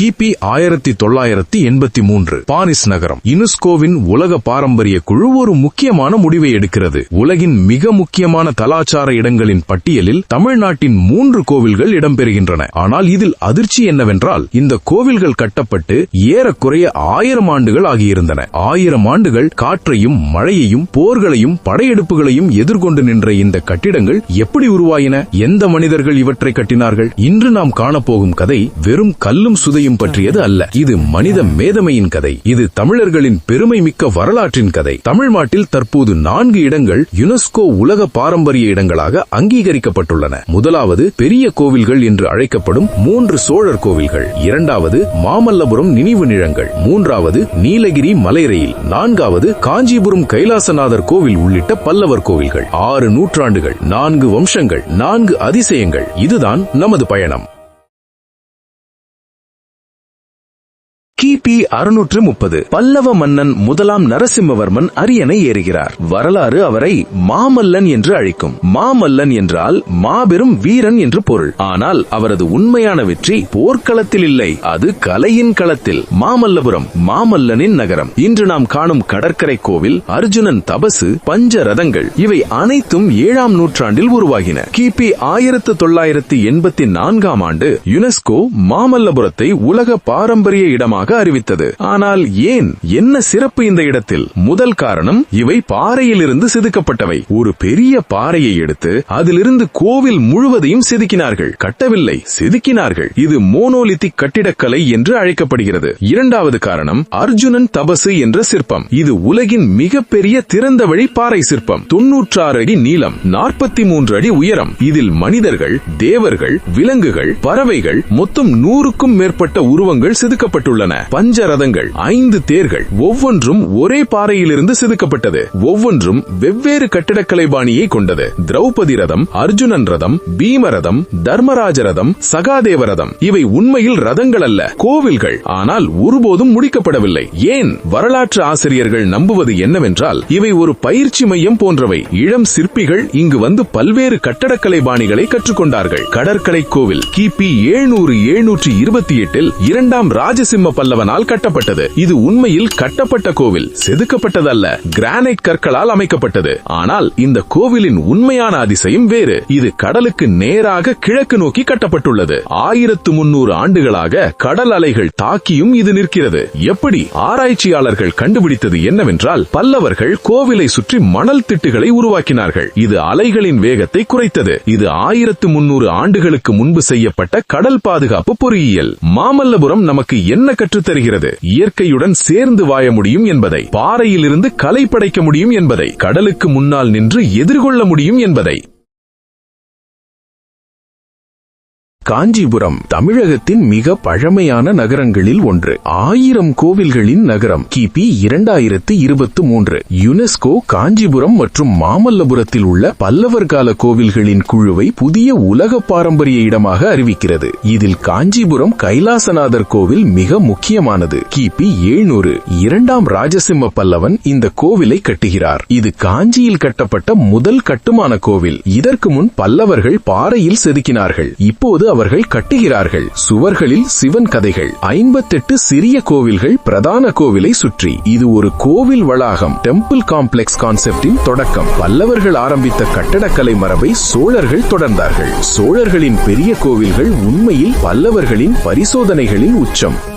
கிபி ஆயிரத்தி தொள்ளாயிரத்தி எண்பத்தி மூன்று. பாரிஸ் நகரம். யுனெஸ்கோவின் உலக பாரம்பரிய குழு ஒரு முக்கியமான முடிவை எடுக்கிறது. உலகின் மிக முக்கியமான கலாச்சார இடங்களின் பட்டியலில் தமிழ்நாட்டின் மூன்று கோவில்கள் இடம்பெறுகின்றன. ஆனால் இதில் அதிர்ச்சி என்னவென்றால் இந்த கோவில்கள் கட்டப்பட்டு ஏறக்குறைய ஆயிரம் ஆண்டுகள் ஆகியிருந்தன. ஆயிரம் ஆண்டுகள் காற்றையும் மழையையும் போர்களையும் படையெடுப்புகளையும் எதிர்கொண்டு நின்ற இந்த கட்டிடங்கள் எப்படி உருவாயின? எந்த மனிதர்கள் இவற்றை கட்டினார்கள்? இன்று நாம் காணப்போகும் கதை வெறும் கல்லும் சுதையும் பற்றியது அல்ல. இது மனித மேதமையின் கதை. இது தமிழர்களின் பெருமை மிக்க வரலாற்றின் கதை. தமிழ்நாட்டில் தற்போது நான்கு இடங்கள் யுனெஸ்கோ உலக பாரம்பரிய இடங்களாக அங்கீகரிக்கப்பட்டுள்ளன. முதலாவது பெரிய கோவில்கள் என்று அழைக்கப்படும் மூன்று சோழர் கோவில்கள். இரண்டாவது மாமல்லபுரம் நினைவு நிழங்கள். மூன்றாவது நீலகிரி மலை ரயில் நான்காவது காஞ்சிபுரம் கைலாசநாதர் கோவில் உள்ளிட்ட பல்லவர் கோவில்கள். ஆறு நூற்றாண்டுகள். நான்கு வம்சங்கள். நான்கு அதிசயங்கள். இதுதான் நமது பயணம். கிபி அறுநூற்று முப்பது பல்லவ மன்னன் முதலாம் நரசிம்மவர்மன் அரியணை ஏறுகிறார். வரலாறு அவரை மாமல்லன் என்று அழைக்கும். மாமல்லன் என்றால் மாபெரும் வீரன் என்று பொருள். ஆனால் அவரது உண்மையான வெற்றி போர்க்களத்தில் இல்லை. அது கலையின் களத்தில். மாமல்லபுரம் மாமல்லனின் நகரம். இன்று நாம் காணும் கடற்கரை கோவில் அர்ஜுனன் தபசு பஞ்ச ரதங்கள் இவை அனைத்தும் ஏழாம் நூற்றாண்டில் உருவாகின. கிபி ஆயிரத்து தொள்ளாயிரத்தி எண்பத்தி நான்காம் ஆண்டு யுனெஸ்கோ மாமல்லபுரத்தை உலக பாரம்பரிய இடமாக அறிவித்தது. ஆனால் ஏன்? என்ன சிறப்பு இந்த இடத்தில்? முதல் காரணம் இவை பாறையிலிருந்து செதுக்கப்பட்டவை. ஒரு பெரிய பாறையை எடுத்து அதிலிருந்து கோவில் முழுவதையும் செதுக்கினார்கள். கட்டவில்லை செதுக்கினார்கள். இது மோனோலித்திக் கட்டிடக்கலை என்று அழைக்கப்படுகிறது. இரண்டாவது காரணம் அர்ஜுனன் தபசு என்ற சிற்பம். இது உலகின் மிகப்பெரிய திறந்த வழி பாறை சிற்பம். தொன்னூற்றாறு அடி நீளம் நாற்பத்தி மூன்று அடி உயரம். இதில் மனிதர்கள் தேவர்கள் விலங்குகள் பறவைகள் மொத்தம் நூறுக்கும் மேற்பட்ட உருவங்கள் செதுக்கப்பட்டுள்ளன. பஞ்சரதங்கள் ஐந்து தேர்கள் ஒவ்வொன்றும் ஒரே பாறையிலிருந்து செதுக்கப்பட்டது. ஒவ்வொன்றும் வெவ்வேறு கட்டிடக்கலை பாணியை கொண்டது. திரௌபதி ரதம் அர்ஜுனன் ரதம் பீம ரதம் தர்மராஜ ரதம் சகாதேவ ரதம். இவை உண்மையில் ரதங்கள் அல்ல கோவில்கள். ஆனால் ஒருபோதும் முடிக்கப்படவில்லை. ஏன்? வரலாற்று ஆசிரியர்கள் நம்புவது என்னவென்றால் இவை ஒரு பயிற்சி மையம் போன்றவை. இளம் சிற்பிகள் இங்கு வந்து பல்வேறு கட்டடக்கலை பாணிகளை கற்றுக்கொண்டார்கள். கடற்கரை கோவில் கிபி ஏழுநூறு எழுநூற்றி இருபத்தி எட்டில் இரண்டாம் ராஜசிம்ம பல்ல பல்லவனால் கட்டப்பட்டது. இது உண்மையில் கட்டப்பட்ட கோவில். செதுக்கப்பட்டதல்ல. கிரானைட் கற்களால் அமைக்கப்பட்டது. ஆனால் இந்த கோவிலின் உண்மையான அதிசயம் வேறு. இது கடலுக்கு நேராக கிழக்கு நோக்கி கட்டப்பட்டுள்ளது. ஆயிரத்து முன்னூறு ஆண்டுகளாக கடல் அலைகள் தாக்கியும் இது நிற்கிறது. எப்படி ஆராய்ச்சியாளர்கள் கண்டுபிடித்தது என்னவென்றால் பல்லவர்கள் கோவிலை சுற்றி மணல் திட்டுகளை உருவாக்கினார்கள். இது அலைகளின் வேகத்தை குறைத்தது. இது ஆயிரத்து முன்னூறு ஆண்டுகளுக்கு முன்பு செய்யப்பட்ட கடல் பாதுகாப்பு பொறியியல். மாமல்லபுரம் நமக்கு என்ன கற்றுத்தருகிறது இயற்கையுடன் சேர்ந்து வாழ முடியும் என்பதை பாறையிலிருந்து கலை படைக்க முடியும் என்பதை கடலுக்கு முன்னால் நின்று எதிர்கொள்ள முடியும் என்பதை. காஞ்சிபுரம் தமிழகத்தின் மிக பழமையான நகரங்களில் ஒன்று. ஆயிரம் கோவில்களின் நகரம். கிபி இரண்டாயிரத்து இருபத்தி மூன்று. யுனெஸ்கோ காஞ்சிபுரம் மற்றும் மாமல்லபுரத்தில் உள்ள பல்லவர் கால கோவில்களின் குழுவை புதிய உலக பாரம்பரிய இடமாக அறிவிக்கிறது. இதில் காஞ்சிபுரம் கைலாசநாதர் கோவில் மிக முக்கியமானது. கிபி எழுநூறு. இரண்டாம் ராஜசிம்ம பல்லவன் இந்த கோவிலை கட்டுகிறார். இது காஞ்சியில் கட்டப்பட்ட முதல் கட்டுமான கோவில். இதற்கு முன் பல்லவர்கள் பாறையில் செதுக்கினார்கள். இப்போது அவர்கள் கட்டுகிறார்கள். சுவர்களில் சிவன் கதைகள். ஐம்பத்தெட்டு சிறிய கோவில்கள் பிரதான கோவிலை சுற்றி. இது ஒரு கோவில் வளாகம். டெம்பிள் காம்ப்ளெக்ஸ் கான்செப்டின் தொடக்கம். பல்லவர்கள் ஆரம்பித்த கட்டடக்கலை மரபை சோழர்கள் தொடர்ந்தார்கள். சோழர்களின் பெரிய கோவில்கள் உண்மையில் பல்லவர்களின் பரிசோதனைகளின் உச்சம்.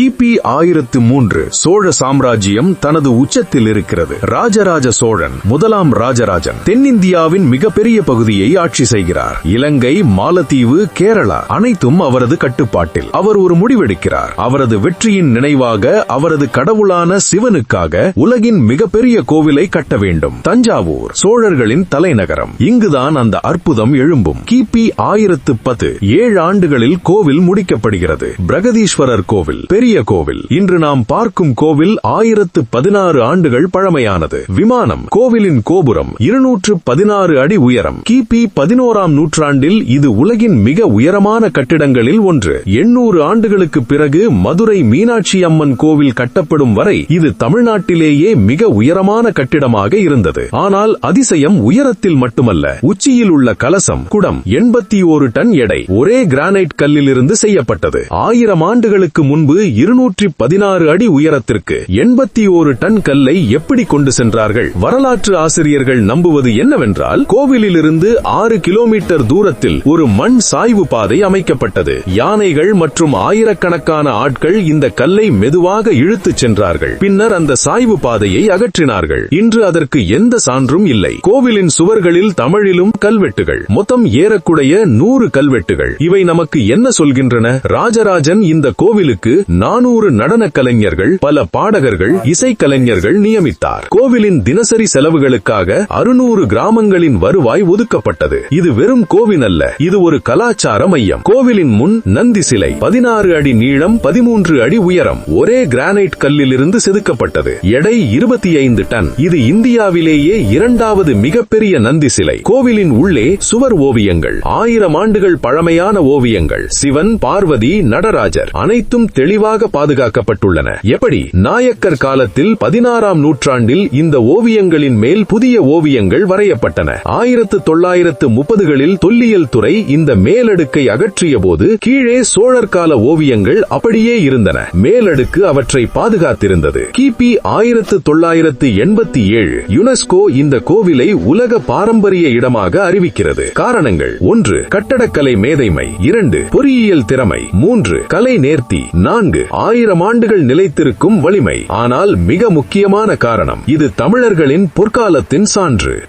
கிபி ஆயிரத்து மூன்று சோழ சாம்ராஜ்யம் தனது உச்சத்தில் இருக்கிறது. ராஜராஜ சோழன் முதலாம் ராஜராஜன் தென்னிந்தியாவின் மிகப்பெரிய பகுதியை ஆட்சி செய்கிறார். இலங்கை மாலத்தீவு கேரளா அனைத்தும் அவரது கட்டுப்பாட்டில். அவர் ஒரு முடிவெடுக்கிறார். அவரது வெற்றியின் நினைவாக அவரது கடவுளான சிவனுக்காக உலகின் மிகப்பெரிய கோவிலை கட்ட வேண்டும். தஞ்சாவூர் சோழர்களின் தலைநகரம். இங்குதான் அந்த அற்புதம் எழும்பும். கிபி ஆயிரத்து பத்து ஏழு ஆண்டுகளில் கோவில் முடிக்கப்படுகிறது. பிரகதீஸ்வரர் கோவில் பெரிய பெரிய கோவில். இன்று நாம் பார்க்கும் கோவில் ஆயிரத்து பதினாறு ஆண்டுகள் பழமையானது. விமானம் கோவிலின் கோபுரம் இருநூற்று பதினாறு அடி உயரம். கிபி பதினோராம் நூற்றாண்டில் இது உலகின் மிக உயரமான கட்டிடங்களில் ஒன்று. எண்ணூறு ஆண்டுகளுக்கு பிறகு மதுரை மீனாட்சி அம்மன் கோவில் கட்டப்படும் வரை இது தமிழ்நாட்டிலேயே மிக உயரமான கட்டிடமாக இருந்தது. ஆனால் அதிசயம் உயரத்தில் மட்டுமல்ல. உச்சியில் உள்ள கலசம் குடம் எண்பத்தி ஒரு டன் எடை ஒரே கிரானைட் கல்லிலிருந்து செய்யப்பட்டது. ஆயிரம் ஆண்டுகளுக்கு முன்பு இருநூற்றி பதினாறு அடி உயரத்திற்கு எண்பத்தி ஒரு டன் கல்லை எப்படி கொண்டு சென்றார்கள்? வரலாற்று ஆசிரியர்கள் நம்புவது என்னவென்றால் கோவிலிலிருந்து ஆறு கிலோமீட்டர் தூரத்தில் ஒரு மண் சாய்வு பாதை அமைக்கப்பட்டது. யானைகள் மற்றும் ஆயிரக்கணக்கான ஆட்கள் இந்த கல்லை மெதுவாக இழுத்துச் சென்றார்கள். பின்னர் அந்த சாய்வு பாதையை அகற்றினார்கள். இன்று அதற்கு எந்த சான்றும் இல்லை. கோவிலின் சுவர்களில் தமிழிலும் கல்வெட்டுகள் மொத்தம் ஏறக்குடைய நூறு கல்வெட்டுகள். இவை நமக்கு என்ன சொல்கின்றன? ராஜராஜன் இந்த கோவிலுக்கு நானூறு நடன கலைஞர்கள் பல பாடகர்கள் இசைக்கலைஞர்கள் நியமித்தார். கோவிலின் தினசரி செலவுகளுக்காக அறுநூறு கிராமங்களின் வருவாய் ஒதுக்கப்பட்டது. இது வெறும் கோவில் அல்ல இது ஒரு கலாச்சார மையம். கோவிலின் முன் நந்தி சிலை பதினாறு அடி நீளம் பதிமூன்று அடி உயரம் ஒரே கிரானைட் கல்லிலிருந்து செதுக்கப்பட்டது. எடை இருபத்தி ஐந்து டன். இது இந்தியாவிலேயே இரண்டாவது மிகப்பெரிய நந்தி சிலை. கோவிலின் உள்ளே சுவர் ஓவியங்கள் ஆயிரம் ஆண்டுகள் பழமையான ஓவியங்கள். சிவன் பார்வதி நடராஜர் அனைத்தும் தெளிவாக பாதுகாக்கப்பட்டுள்ளன. எப்படி? நாயக்கர் காலத்தில் பதினாறாம் நூற்றாண்டில் இந்த ஓவியங்களின் மேல் புதிய ஓவியங்கள் வரையப்பட்டன. ஆயிரத்து தொள்ளாயிரத்து முப்பதுகளில் தொல்லியல் துறை இந்த மேலடுக்கை அகற்றிய போது கீழே சோழர் கால ஓவியங்கள் அப்படியே இருந்தன. மேலடுக்கு அவற்றை பாதுகாத்திருந்தது. கிபி ஆயிரத்து தொள்ளாயிரத்து எண்பத்தி ஏழு யுனெஸ்கோ இந்த கோவிலை உலக பாரம்பரிய இடமாக அறிவிக்கிறது. காரணங்கள். ஒன்று கட்டடக்கலை மேதைமை. இரண்டு பொறியியல் திறமை. மூன்று கலை நேர்த்தி. நான்கு ஆயிரம் ஆண்டுகள் நிலைத்திருக்கும் வலிமை. ஆனால் மிக முக்கியமான காரணம் இது தமிழர்களின் பொற்காலத்தின் சான்று.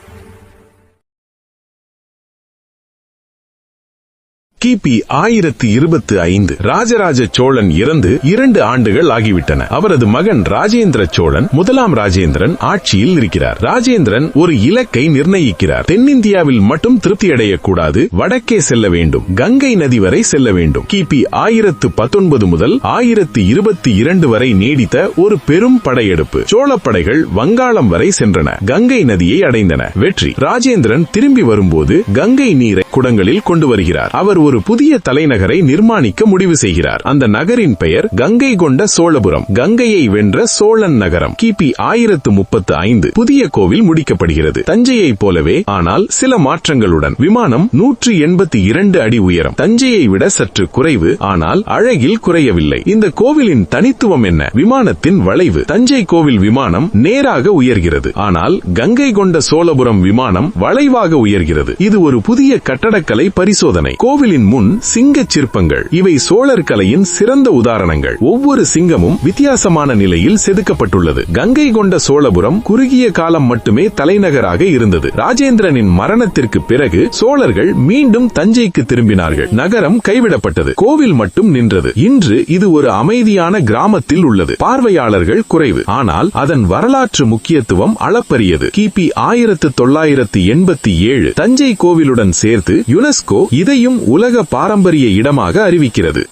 கிபி ஆயிரத்தி இருபத்தி ஐந்து ராஜராஜ சோழன் இறந்து இரண்டு ஆண்டுகள் ஆகிவிட்டன. அவரது மகன் ராஜேந்திர சோழன் முதலாம் ராஜேந்திரன் ஆட்சியில் இருக்கிறார். ராஜேந்திரன் ஒரு இலக்கை நிர்ணயிக்கிறார். தென்னிந்தியாவில் மட்டும் திருப்தி அடையக்கூடாது வடக்கே செல்ல வேண்டும். கங்கை நதி வரை செல்ல வேண்டும். கிபி ஆயிரத்து பத்தொன்பது முதல் ஆயிரத்து இருபத்தி இரண்டு வரை நீடித்த ஒரு பெரும் படையெடுப்பு. சோழப்படைகள் வங்காளம் வரை சென்றன. கங்கை நதியை அடைந்தன. வெற்றி. ராஜேந்திரன் திரும்பி வரும்போது கங்கை நீரை குடங்களில் கொண்டு வருகிறார் அவர் ஒரு புதிய தலைநகரை நிர்மாணிக்க முடிவு செய்கிறார். அந்த நகரின் பெயர் கங்கை கொண்ட சோழபுரம். கங்கையை வென்ற சோழன் நகரம். கிபி ஆயிரத்து முப்பத்து ஐந்து புதிய கோவில் முடிக்கப்படுகிறது. தஞ்சையை போலவே ஆனால் சில மாற்றங்களுடன். விமானம் நூற்றி எண்பத்தி இரண்டு அடி உயரம். தஞ்சையை விட சற்று குறைவு ஆனால் அழகில் குறையவில்லை. இந்த கோவிலின் தனித்துவம் என்ன? விமானத்தின் வளைவு. தஞ்சை கோவில் விமானம் நேராக உயர்கிறது. ஆனால் கங்கை கொண்ட சோழபுரம் விமானம் வளைவாக உயர்கிறது. இது ஒரு புதிய கட்ட கட்டடக்கலை பரிசோதனை. கோவிலின் முன் சிங்க சிற்பங்கள். இவை சோழர் கலையின் சிறந்த உதாரணங்கள். ஒவ்வொரு சிங்கமும் வித்தியாசமான நிலையில் செதுக்கப்பட்டுள்ளது. கங்கை கொண்ட சோழபுரம் குறுகிய காலம் மட்டுமே தலைநகராக இருந்தது. ராஜேந்திரனின் மரணத்திற்கு பிறகு சோழர்கள் மீண்டும் தஞ்சைக்கு திரும்பினார்கள். நகரம் கைவிடப்பட்டது. கோவில் மட்டும் நின்றது. இன்று இது ஒரு அமைதியான கிராமத்தில் உள்ளது. பார்வையாளர்கள் குறைவு. ஆனால் அதன் வரலாற்று முக்கியத்துவம் அளப்பரியது. கிபி ஆயிரத்து தொள்ளாயிரத்து எண்பத்தி ஏழு தஞ்சை கோவிலுடன் சேர்த்து யுனெஸ்கோ இதையும் உலக பாரம்பரிய இடமாக அறிவிக்கிறது.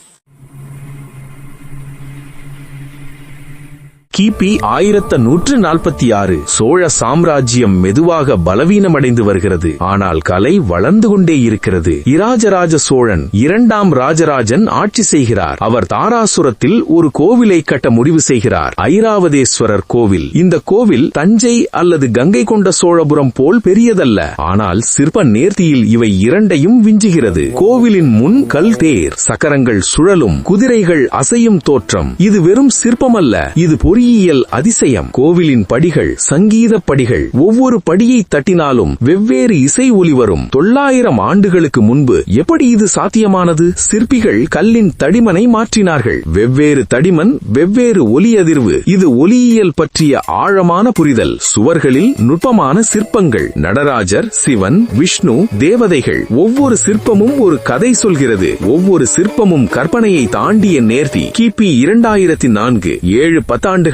கிபி ஆயிரத்து நூற்று நாற்பத்தி ஆறு சோழ சாம்ராஜ்யம் மெதுவாக பலவீனமடைந்து வருகிறது. ஆனால் கலை வளர்ந்து கொண்டே இருக்கிறது. இராஜராஜ சோழன் இரண்டாம் ராஜராஜன் ஆட்சி செய்கிறார். அவர் தாராசுரத்தில் ஒரு கோவிலை கட்ட முடிவு செய்கிறார். ஐராவதேஸ்வரர் கோவில். இந்த கோவில் தஞ்சை அல்லது கங்கை கொண்ட சோழபுரம் போல் பெரியதல்ல. ஆனால் சிற்ப நேர்த்தியில் இவை இரண்டையும் விஞ்சுகிறது. கோவிலின் முன் கல் தேர் சக்கரங்கள் சுழலும் குதிரைகள் அசையும் தோற்றம். இது வெறும் சிற்பமல்ல. இது புவியியல் அதிசயம். கோவிலின் படிகள் சங்கீத படிகள் ஒவ்வொரு படியை தட்டினாலும் வெவ்வேறு இசை ஒலி வரும். தொள்ளாயிரம் ஆண்டுகளுக்கு முன்பு எப்படி இது சாத்தியமானது? சிற்பிகள் கல்லின் தடிமனை மாற்றினார்கள். வெவ்வேறு தடிமன் வெவ்வேறு ஒலி அதிர்வு. இது ஒலியியல் பற்றிய ஆழமான புரிதல். சுவர்களில் நுட்பமான சிற்பங்கள். நடராஜர் சிவன் விஷ்ணு தேவதைகள். ஒவ்வொரு சிற்பமும் ஒரு கதை சொல்கிறது. ஒவ்வொரு சிற்பமும் கற்பனையை தாண்டிய நேர்த்தி. கிபி இரண்டாயிரத்தி நான்கு. ஏழு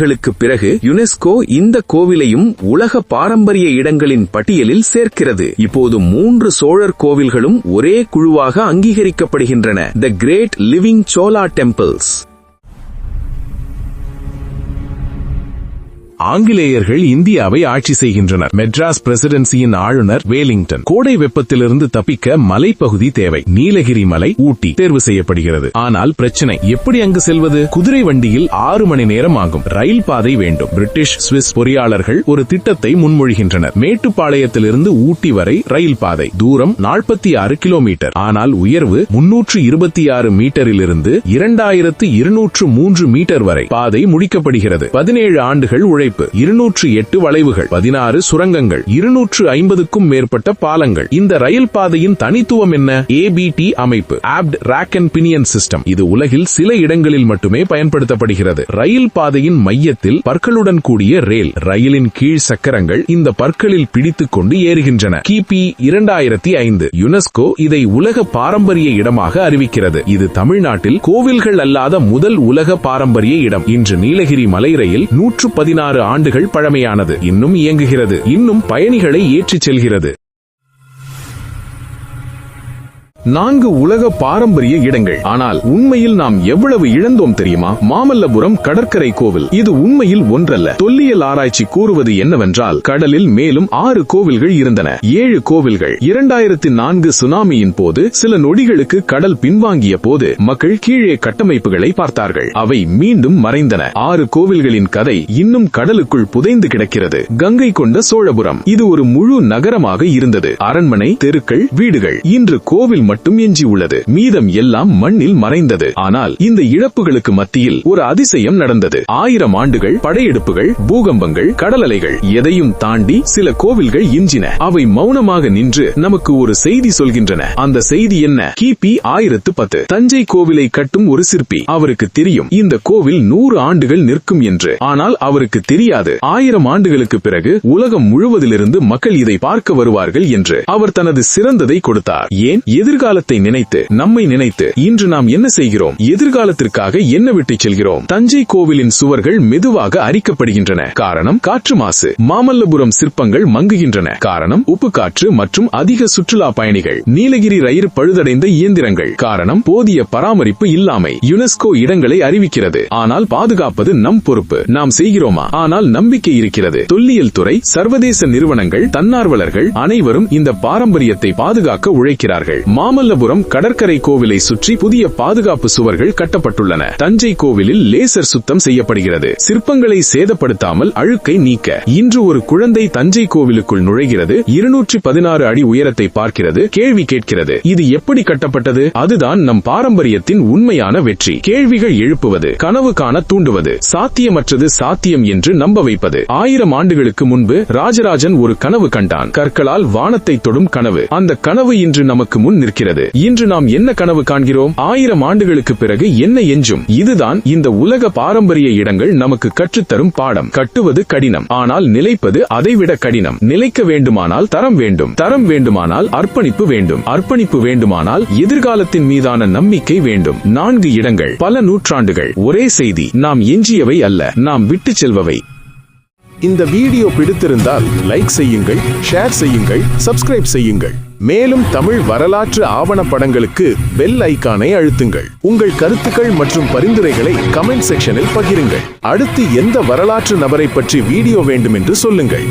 ஆண்டுகளுக்கு பிறகு யுனெஸ்கோ இந்த கோவிலையும் உலக பாரம்பரிய இடங்களின் பட்டியலில் சேர்க்கிறது. இப்போது மூன்று சோழர் கோவில்களும் ஒரே குழுவாக அங்கீகரிக்கப்படுகின்றன. The great living Chola temples ஆங்கிலேயர்கள் இந்தியாவை ஆட்சி செய்கின்றனர். மெட்ராஸ் பிரசிடென்சியின் ஆளுநர் வேலிங்டன். கோடை வெப்பத்திலிருந்து தப்பிக்க மலைப்பகுதி தேவை. நீலகிரி மலை ஊட்டி தேர்வு செய்யப்படுகிறது. ஆனால் பிரச்சனை எப்படி அங்கு செல்வது? குதிரை வண்டியில் ஆறு மணி நேரம் ஆகும். ரயில் பாதை வேண்டும். பிரிட்டிஷ் சுவிஸ் பொறியாளர்கள் ஒரு திட்டத்தை முன்மொழிகின்றனர். மேட்டுப்பாளையத்திலிருந்து ஊட்டி வரை ரயில் பாதை. தூரம் நாற்பத்தி ஆறு கிலோமீட்டர். ஆனால் உயர்வு முன்னூற்று இருபத்தி ஆறு மீட்டரிலிருந்து இரண்டாயிரத்து இருநூற்று மூன்று மீட்டர் வரை. பாதை முடிக்கப்படுகிறது. பதினேழு ஆண்டுகள் உழைப்பு. அமைப்பு இருநூற்று எட்டு வளைவுகள். பதினாறு சுரங்கங்கள். இருநூற்று ஐம்பதுக்கும் மேற்பட்ட பாலங்கள். இந்த ரயில் பாதையின் தனித்துவம் என்ன? ஏபிடி அமைப்பு. Abt rack and pinion system இது உலகில் சில இடங்களில் மட்டுமே பயன்படுத்தப்படுகிறது. ரயில் பாதையின் மையத்தில் பற்களுடன் கூடிய ரேல் ரயிலின் கீழ் சக்கரங்கள் இந்த பற்களில் பிடித்துக் கொண்டு ஏறுகின்றன. கிபி இரண்டாயிரத்தி ஐந்து. யுனெஸ்கோ இதை உலக பாரம்பரிய இடமாக அறிவிக்கிறது. இது தமிழ்நாட்டில் கோவில்கள் அல்லாத முதல் உலக பாரம்பரிய இடம். இன்று நீலகிரி மலை ரயில் நூற்று பதினாறு ஆண்டுகள் பழமையானது. இன்னும் இயங்குகிறது. இன்னும் பயணிகளை ஏற்றிச் செல்கிறது. நான்கு உலக பாரம்பரிய இடங்கள். ஆனால் உண்மையில் நாம் எவ்வளவு இழந்தோம் தெரியுமா? மாமல்லபுரம் கடற்கரை கோவில். இது உண்மையில் ஒன்றல்ல. தொல்லியல் ஆராய்ச்சி கூறுவது என்னவென்றால் கடலில் மேலும் ஆறு கோவில்கள் இருந்தன. ஏழு கோவில்கள். இரண்டாயிரத்தி நான்கு சுனாமியின் போது சில நொடிகளுக்கு கடல் பின்வாங்கிய போது மக்கள் கீழே கட்டமைப்புகளை பார்த்தார்கள். அவை மீண்டும் மறைந்தன. ஆறு கோவில்களின் கதை இன்னும் கடலுக்குள் புதைந்து கிடக்கிறது. கங்கை கொண்ட சோழபுரம். இது ஒரு முழு நகரமாக இருந்தது. அரண்மனை தெருக்கள் வீடுகள். இன்று கோவில் மட்டும் எஞ்சியுள்ளது மீதம் எல்லாம் மண்ணில் மறைந்தது. ஆனால் இந்த இழப்புகளுக்கு மத்தியில் ஒரு அதிசயம் நடந்தது. ஆயிரம் ஆண்டுகள் படையெடுப்புகள் பூகம்பங்கள் கடலலைகள் எதையும் தாண்டி சில கோவில்கள் எஞ்சின. அவை மௌனமாக நின்று நமக்கு ஒரு செய்தி சொல்கின்றன. அந்த செய்தி என்ன? கிபி ஆயிரத்து பத்து. தஞ்சை கோவிலை கட்டும் ஒரு சிற்பி. அவருக்கு தெரியும். இந்த கோவில் நூறு ஆண்டுகள் நிற்கும் என்று. ஆனால் அவருக்கு தெரியாது. ஆயிரம் ஆண்டுகளுக்கு பிறகு உலகம் முழுவதிலிருந்து மக்கள் இதை பார்க்க வருவார்கள் என்று. அவர் தனது சிறந்ததை கொடுத்தார். ஏன்? எதிர்காலத்தை நினைத்து நம்மை நினைத்து இன்று நாம் என்ன செய்கிறோம்? எதிர்காலத்திற்காக என்ன விட்டு செல்கிறோம்? தஞ்சை கோவிலின் சுவர்கள் மெதுவாக அரிக்கப்படுகின்றன. காரணம் காற்று மாசு. மாமல்லபுரம் சிற்பங்கள் மங்குகின்றன. காரணம் உப்பு காற்று மற்றும் அதிக சுற்றுலா பயணிகள். நீலகிரி ரயில் பழுதடைந்த இயந்திரங்கள். காரணம் போதிய பராமரிப்பு இல்லாமை. யுனெஸ்கோ இடங்களை அறிவிக்கிறது. ஆனால் பாதுகாப்பது நம் பொறுப்பு. நாம் செய்கிறோமா? ஆனால் நம்பிக்கை இருக்கிறது. தொல்லியல் துறை சர்வதேச நிறுவனங்கள் தன்னார்வலர்கள் அனைவரும் இந்த பாரம்பரியத்தை பாதுகாக்க உழைக்கிறார்கள். மாமல்லபுரம் கடற்கரை கோவிலை சுற்றி புதிய பாதுகாப்பு சுவர்கள் கட்டப்பட்டுள்ளன. தஞ்சை கோவிலில் லேசர் சுத்தம் செய்யப்படுகிறது. சிற்பங்களை சேதப்படுத்தாமல் அழுக்கை நீக்க இன்று ஒரு குழந்தை தஞ்சை கோவிலுக்குள் நுழைகிறது. இருநூற்றி பதினாறு அடி உயரத்தை பார்க்கிறது. கேள்வி கேட்கிறது. இது எப்படி கட்டப்பட்டது? அதுதான் நம் பாரம்பரியத்தின் உண்மையான வெற்றி. கேள்விகள் எழுப்புவது கனவு காண தூண்டுவது சாத்தியமற்றது சாத்தியம் என்று நம்ப வைப்பது. ஆயிரம் ஆண்டுகளுக்கு முன்பு ராஜராஜன் ஒரு கனவு கண்டான். கற்களால் வானத்தை தொடும் கனவு. அந்த கனவு இன்று நமக்கு முன் நிற்கிறது. இன்று நாம் என்ன கனவு காண்கிறோம்? ஆயிரம் ஆண்டுகளுக்கு பிறகு என்ன எஞ்சும்? இதுதான் இந்த உலக பாரம்பரிய இடங்கள் நமக்கு கற்றுத்தரும் பாடம். கட்டுவது கடினம். ஆனால் நிலைப்பது அதைவிட கடினம். நிலைக்க வேண்டுமானால் தரம் வேண்டும். தரம் வேண்டுமானால் அர்ப்பணிப்பு வேண்டும். அர்ப்பணிப்பு வேண்டுமானால் எதிர்காலத்தின் மீதான நம்பிக்கை வேண்டும். நான்கு இடங்கள் பல நூற்றாண்டுகள். ஒரே செய்தி நாம் எஞ்சியவை அல்ல. நாம் விட்டுச் செல்பவை. இந்த வீடியோ பிடித்திருந்தால் லைக் செய்யுங்கள் ஷேர் செய்யுங்கள் சப்ஸ்கிரைப் செய்யுங்கள். மேலும் தமிழ் வரலாற்று ஆவணப்படங்களுக்கு பெல் ஐக்கானை அழுத்துங்கள். உங்கள் கருத்துக்கள் மற்றும் பரிந்துரைகளை கமெண்ட் செக்ஷனில் பகிருங்கள். அடுத்து எந்த வரலாற்று நபரை பற்றி வீடியோ வேண்டும் என்று சொல்லுங்கள்.